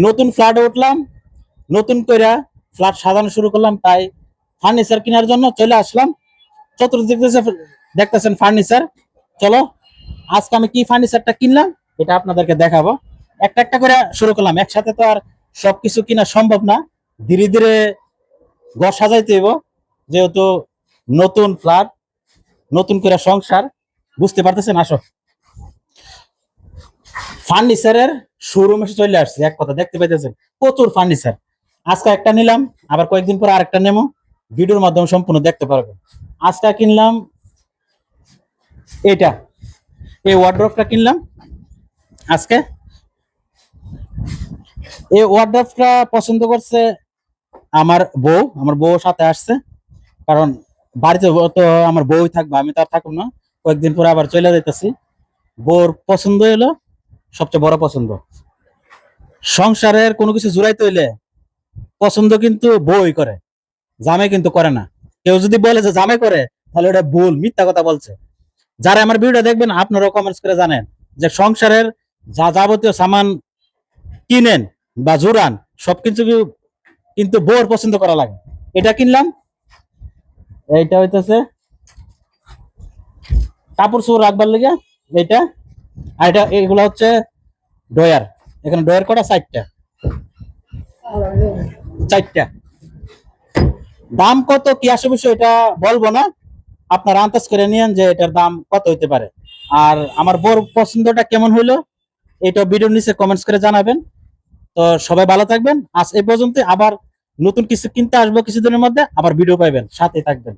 নতুন ফ্ল্যাটে উঠলাম, নতুন কইরা ফ্ল্যাট সাজানো শুরু করলাম, তাই ফার্নিচার কেনার জন্য চলে আসলাম। চতুর্দিক দেখতেছেন ফার্নিচার চলো, আজকে আমি কি ফার্নিচারটা কিনলাম, এটা আপনাদেরকে দেখাবো। একটা একটা করে শুরু করলাম, একসাথে তো আর সবকিছু কিনা সম্ভব না। ধীরে ধীরে ঘর সাজাইতে হইব, যেহেতু নতুন ফ্ল্যাট নতুন করে সংসার, বুঝতে পারতেছেন? আসো। ফার্নিচারের শোরুম এসে চলে আসছে। এক কথা, দেখতে পাইতেছেন, প্রচুর ফার্নিচার। আজকে একটা নিলাম, আবার কয়েকদিন পর আরেকটা নেব। ভিডিওর মাধ্যমে সম্পূর্ণ দেখতে পারবেন। আজকে কিনলাম এটা। এই ওয়ার্ড্রপটা কিনলাম। আজকে এই ওয়ার্ড্রপটা পছন্দ করছে আমার বউ। আমার বউ সাথে আসছে। কারণ বাড়িতে তো আমার বউই থাকবে, আমি তো আর থাকব না। কয়েকদিন পরে আবার চলে যাইতেছি। বউর পছন্দ হলো সবচেয়ে বড় পছন্দ? সংসারের কোনো কিছু জুড়াইতে হইলে পছন্দ কিন্তু বউই করে জামে কিন্তু করে না। কেউ যদি বলে যে জামে করে, তাহলে ওটা ভুল, মিথ্যা কথা বলছে। যারা আমার ভিডিও দেখবেন, আপনারাও কমেন্টস করে জানেন যে সংসারের যা যাবতীয় সামান কিনেন বা জোরান সবকিছু কিন্তু বউর পছন্দ করা লাগে। এটা কিনলাম, এইটা হইতেছে কাপড় চোপড় রাখবার লেগে এইটা আর এটা এগুলো হচ্ছে ডয়ার এখানে ডয়ার কটা? চারটা। চারটা। দাম কত? কি আসে বিষয় এটা বলব না। আপনারা আন্দাজ করে নিয়েন যে এটার দাম কত হইতে পারে। আর আমার বড় পছন্দটা কেমন হইল এটা ভিডিওর নিচে কমেন্টস করে জানাবেন। তো সবাই ভালো থাকবেন। আজ এই পর্যন্ত আবার নতুন কিছু কিনতে আসব কিছুদিনের মধ্যে, আবার ভিডিও পাইবেন। সাথে থাকবেন।